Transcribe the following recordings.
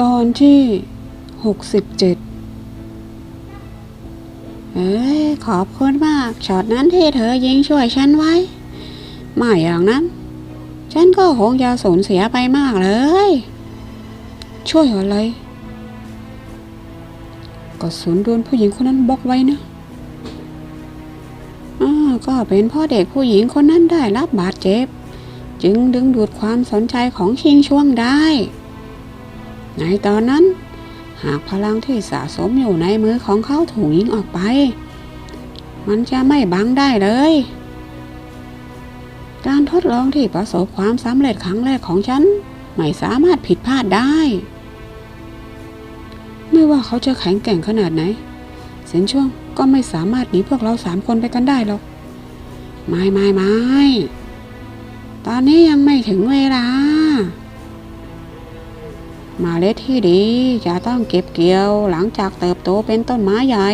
ตอนที่หกสิบเจ็ดเอ้ยขอบคุณมากช็อตนั้นที่เธอยิงช่วยฉันไว้ ไม่อย่างนั้น ฉันก็คงจะสูญเสียไปมากเลย ช่วยอะไรกระสุนโดนผู้หญิงคนนั้นบล็อกไว้นะก็เป็นพ่อเด็กผู้หญิงคนนั้นได้รับบาดเจ็บ จึงดึงดูดความสนใจของชิงช่วงได้ ในตอนนั้น หากพลังที่สะสมอยู่ในมือของเขาถูกยิงออกไป มันจะไม่บังได้เลย การทดลองที่ประสบความสำเร็จครั้งแรกของฉัน ไม่สามารถผิดพลาดได้ ไม่ว่าเขาจะแข็งแกร่งขนาดไหนเซนช่วงก็ไม่สามารถหนีพวกเราสามคนไปกันได้หรอก ไม่ไม่ไม่ตอนนี้ยังไม่ถึงเวลา มาเล็ดที่ดี จะต้องเก็บเกี่ยวหลังจากเติบโตเป็นต้นไม้ใหญ่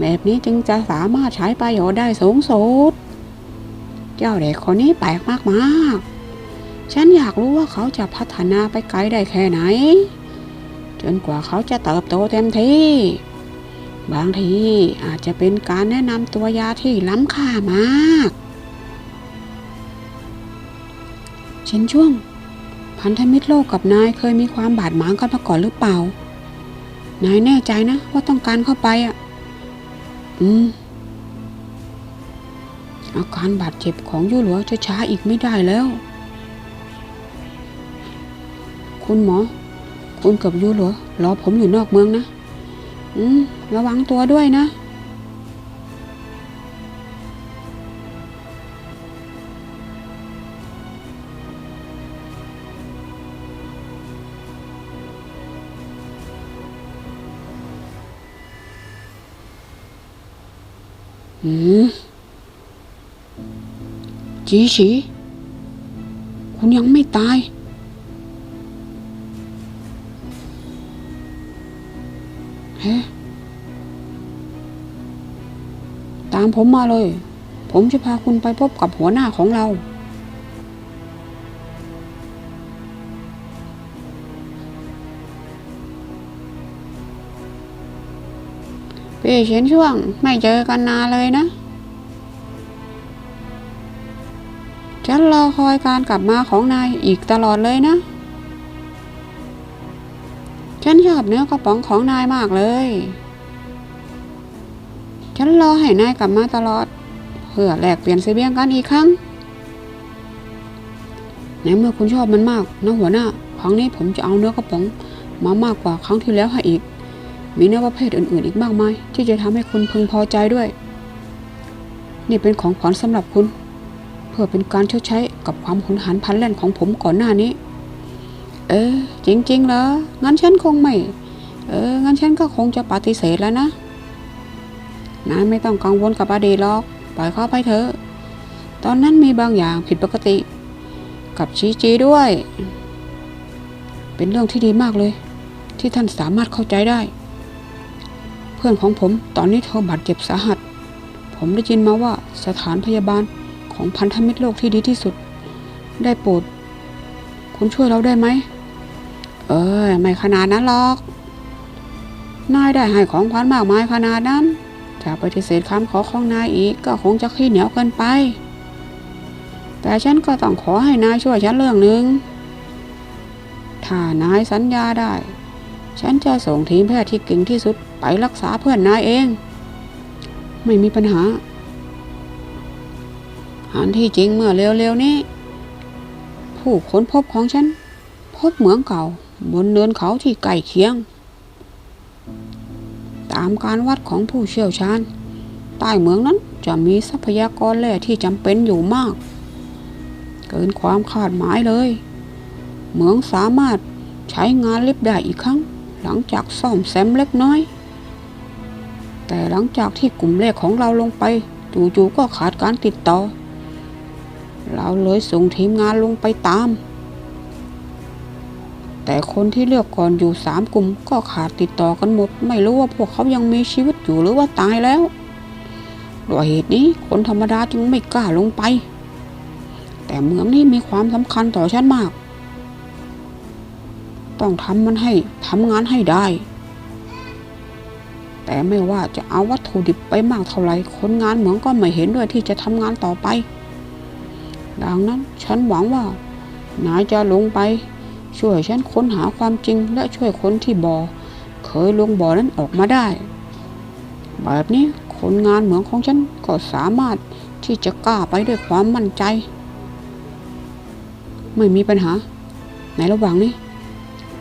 แบบนี้จึงจะสามารถใช้ประโยชน์ได้สูงสุด เจ้าเด็กคนนี้แปลกมากๆ ฉันอยากรู้ว่าเขาจะพัฒนาไปไกลได้แค่ไหน จนกว่าเขาจะเติบโตเต็มที่ บางทีอาจจะเป็นการแนะนำตัวยาที่ล้ำค่ามากเช่นช่วง พันธมิตรโลกกับนายเคยมีความบาดหมางกันมาก่อนหรือเปล่า นายแน่ใจนะว่าต้องการเข้าไปอะ อืม อาการบาดเจ็บของยู่หลัวจะช้าอีกไม่ได้แล้ว คุณหมอ คุณกับยู่หลัวรอผมอยู่นอกเมืองนะ อืม ระวังตัวด้วยนะ อืมจีฉีคุณยังไม่ตาย เฮ้ตามผมมาเลย ผมจะพาคุณไปพบกับหัวหน้าของเรา พี่เฉียนช่วง ไม่เจอกันนานเลยนะ ฉันรอคอยการกลับมาของนายอีกตลอดเลยนะ ฉันชอบเนื้อกระป๋องของนายมากเลย ฉันรอให้นายกลับมาตลอด เพื่อแลกเปลี่ยนเสบียงกันอีกครั้งในเมื่อคุณชอบมันมากนะหัวหน้า ครั้งนี้ผมจะเอาเนื้อกระป๋องมามากกว่าครั้งที่แล้วให้อีก มีเนื้อประเภทอื่นๆ อีกมากมาย ที่จะทำให้คุณพึงพอใจด้วย นี่เป็นของขวัญสำหรับคุณ เพื่อเป็นการชดใช้กับความหุนหันพันแล่นของผมก่อนหน้านี้ เออ จริงๆเหรองั้นฉันคงไม่ เออ งั้นฉันก็คงจะปฏิเสธแล้วนะนายไม่ต้องกังวลกับอดีตหรอกปล่อยเขาไปเถอะ ตอนนั้นมีบางอย่างผิดปกติ กับชีจีด้วย เป็นเรื่องที่ดีมากเลย ที่ท่านสามารถเข้าใจได้ เพื่อนของผมตอนนี้เธอบาดเจ็บสาหัส ผมได้ยินมาว่าสถานพยาบาลของพันธมิตรโลกที่ดีที่สุด ได้โปรดคุณช่วยเราได้ไหม เออไม่ขนาดนั้นหรอก นายได้ให้ของขวัญมากมายขนาดนั้นจะปฏิเสธคำขอของนายอีกก็คงจะขี้เหนียวเกินไป แต่ฉันก็ต้องขอให้นายช่วยฉันเรื่องหนึ่งถ้านายสัญญาได้ ฉันจะส่งทีมแพทย์ที่เก่งที่สุดไปรักษาเพื่อนนายเอง ไม่มีปัญหาอันที่จริงเมื่อเร็วๆนี้ ผู้ค้นพบของฉัน พบเหมืองเก่า บนเนินเขาที่ใกล้เคียง ตามการวัดของผู้เชี่ยวชาญ ใต้เหมืองนั้นจะมีทรัพยากรแร่ที่จำเป็นอยู่มาก เกินความคาดหมายเลย เหมืองสามารถใช้งานลิฟต์ได้อีกครั้ง หลังจากซ่อมแซมเล็กน้อย แต่หลังจากที่กลุ่มแรกของเราลงไปจู่ๆก็ขาดการติดต่อ เราเลยส่งทีมงานลงไปตาม แต่คนที่เลือกก่อนอยู่สามกลุ่มก็ขาดติดต่อกันหมด ไม่รู้ว่าพวกเขายังมีชีวิตอยู่หรือว่าตายแล้วด้วยเหตุนี้คนธรรมดาจึงไม่กล้าลงไป แต่เมืองนี้มีความสำคัญต่อฉันมาก ต้องทำมันให้ทำงานให้ได้ แต่ไม่ว่าจะเอาวัตถุดิบไปมากเท่าไหร่คนงานเหมืองก็ไม่เห็นด้วยที่จะทำงานต่อไป ดังนั้นฉันหวังว่านายจะลงไปช่วยฉันค้นหาความจริงและช่วยคนที่บ่อเคยลงบ่อนั้นออกมาได้ แบบนี้คนงานเหมืองของฉันก็สามารถที่จะกล้าไปด้วยความมั่นใจ ไม่มีปัญหา ในระหว่างนี้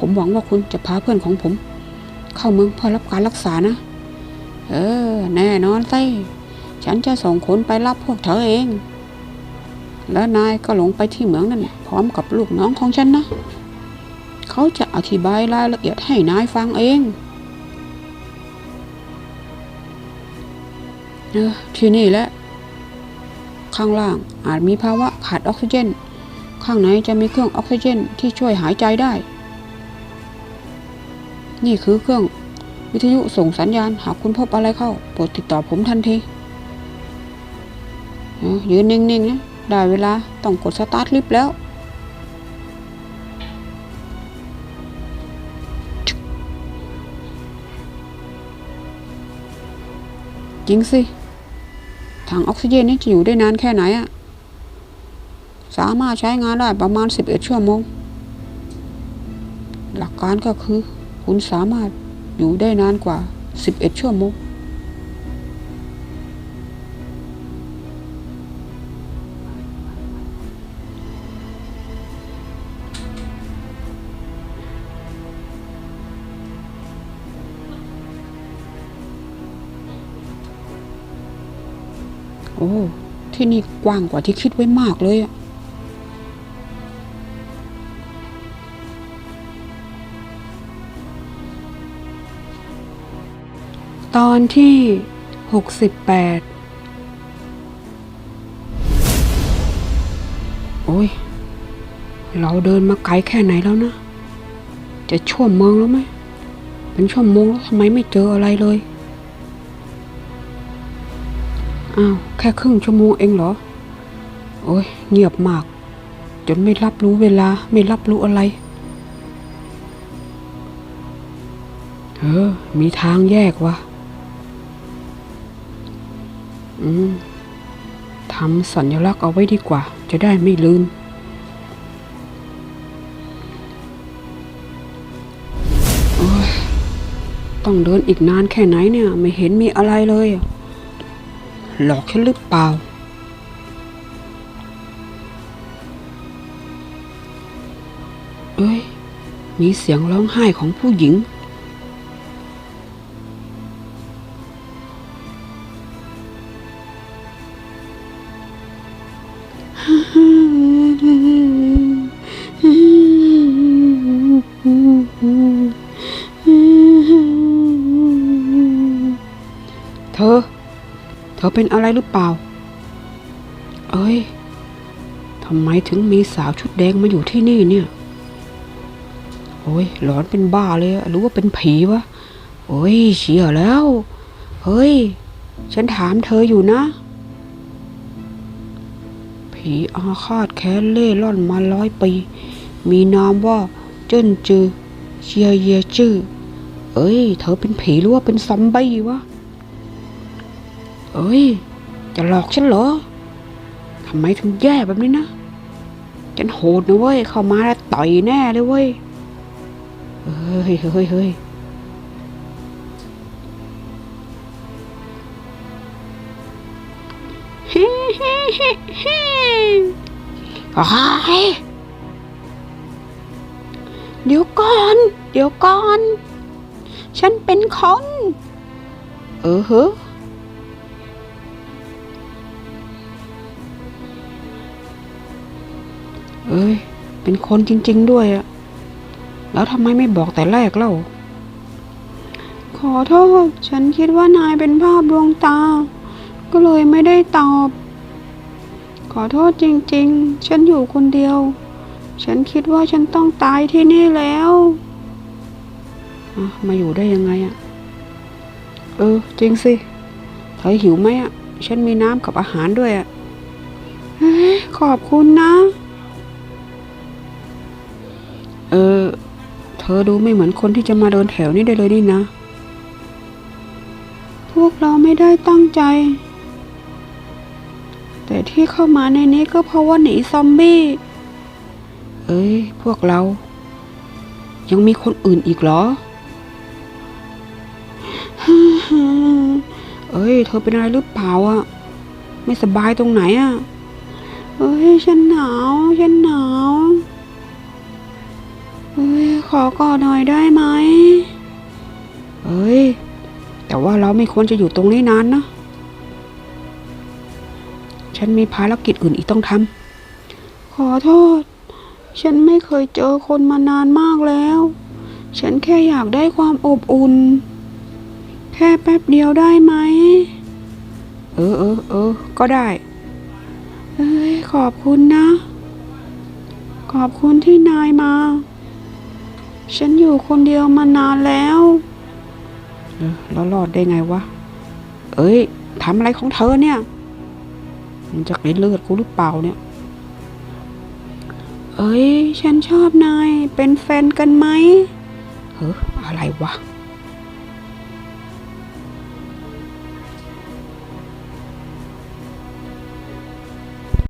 ผมหวังว่าคุณจะพาเพื่อนของผม เข้าเมืองเพื่อรับการรักษานะ เออ แน่นอนสิฉันจะส่งคนไปรับพวกเธอเอง แล้วนายก็หลงไปที่เหมืองนั่นพร้อมกับลูกน้องของฉันนะ เขาจะอธิบายรายละเอียดให้นายฟังเองเออที่นี่แหละ ข้างล่างอาจมีภาวะขาดออกซิเจน ข้างในจะมีเครื่องออกซิเจนที่ช่วยหายใจได้ นี่คือเครื่อง วิทยุส่งสัญญาณ หากคุณพบอะไรเข้าโปรดติดต่อผมทันทีเอยืนนิ่งๆนะได้เวลาต้องกดสตาร์ทลิฟต์แล้วจริงสิถังออกซิเจนนี่จะอยู่ได้นานแค่ไหนอะสามารถใช้งานได้ประมาณ 11 ชั่วโมง หลักการก็คือ คุณสามารถอยู่ได้นานกว่า 11 ชั่วโมง โอ้ ที่นี่กว้างกว่าที่คิดไว้มากเลยอะ ตอนที่หกสิบแปดโอ้ย เราเดินมาไกลแค่ไหนแล้วนะ จะชั่วโมงแล้วไหม เป็นชั่วโมงแล้วทำไมไม่เจออะไรเลย อ้าว แค่ครึ่งชั่วโมงเองเหรอ โอ้ย เงียบมาก จนไม่รับรู้เวลาไม่รับรู้อะไรเออ มีทางแยกวะ ทำสัญลักษณ์เอาไว้ดีกว่า จะได้ไม่ลืม ต้องเดินอีกนานแค่ไหนเนี่ย ไม่เห็นมีอะไรเลย หลอกฉันหรือเปล่าเอ้ย มีเสียงร้องไห้ของผู้หญิง เธอเป็นอะไรหรือเปล่า เอ้ยทำไมถึงมีสาวชุดแดงมาอยู่ที่นี่เนี่ย โอ้ยหลอนเป็นบ้าเลยอะหรือว่าเป็นผีวะ โอ้ยเชี่ยแล้ว เฮ้ย ฉันถามเธออยู่นะ ผีอาฆาตแค้นเล่ร่อนมาร้อยปี มีนามว่าเจิ้นจือเชียเยจื้อเอ้ย เธอเป็นผีหรือว่าเป็นซอมบี้วะ เอ้ย จะหลอกฉันเหรอทำไมถึงแย่แบบนี้นะ ฉันโหดนะเว้ย เข้ามาแล้วต่อยแน่เลยเว้ย เฮ้ยเฮ้ยเฮ้ยเฮ้เดี๋ยวก่อน เดี๋ยวก่อน ฉันเป็นคน เออเหรอ เอ้ย เป็นคนจริง ๆ ด้วยอะแล้วทำไมไม่บอกแต่แรกเล่า ขอโทษ ฉันคิดว่านายเป็นภาพดวงตา ก็เลยไม่ได้ตอบ ขอโทษจริง ๆ ฉันอยู่คนเดียว ฉันคิดว่าฉันต้องตายที่นี่แล้วมาอยู่ได้ยังไงอะเออ จริงสิ เธอหิวไหมอะฉันมีน้ำกับอาหารด้วยอะเฮ้ยขอบคุณนะ ออเธอดูไม่เหมือนคนที่จะมาเดินแถวนี้ได้เลยนี่นะ พวกเราไม่ได้ตั้งใจ แต่ที่เข้ามาในนี้ก็เพราะว่าหนีซอมบี้ เอ้ย พวกเรา ยังมีคนอื่นอีกเหรอ เอ้ย เธอเป็นอะไรหรือเปล่าอะ ไม่สบายตรงไหนอะ เอ้ย ฉันหนาว ฉันหนาวเอ้ย ขอกอดหน่อยได้ไหม เอ้ย แต่ว่าเราไม่ควรจะอยู่ตรงนี้นานนะ ฉันมีภารกิจอื่นอีกต้องทำ ขอโทษ ฉันไม่เคยเจอคนมานานมากแล้ว ฉันแค่อยากได้ความอบอุ่น แค่แป๊บเดียวได้ไหม เออเออเออ ก็ได้ เอ้ย ขอบคุณนะ ขอบคุณที่นายมา ฉันอยู่คนเดียวมานานแล้วเออแล้วรอดได้ไงวะ เอ้ยทำอะไรของเธอเนี่ย มันจะกินเลือดกูหรือเปล่าเนี่ย เอ้ย ฉันชอบนาย เป็นแฟนกันไหมเฮ้ออะไรวะ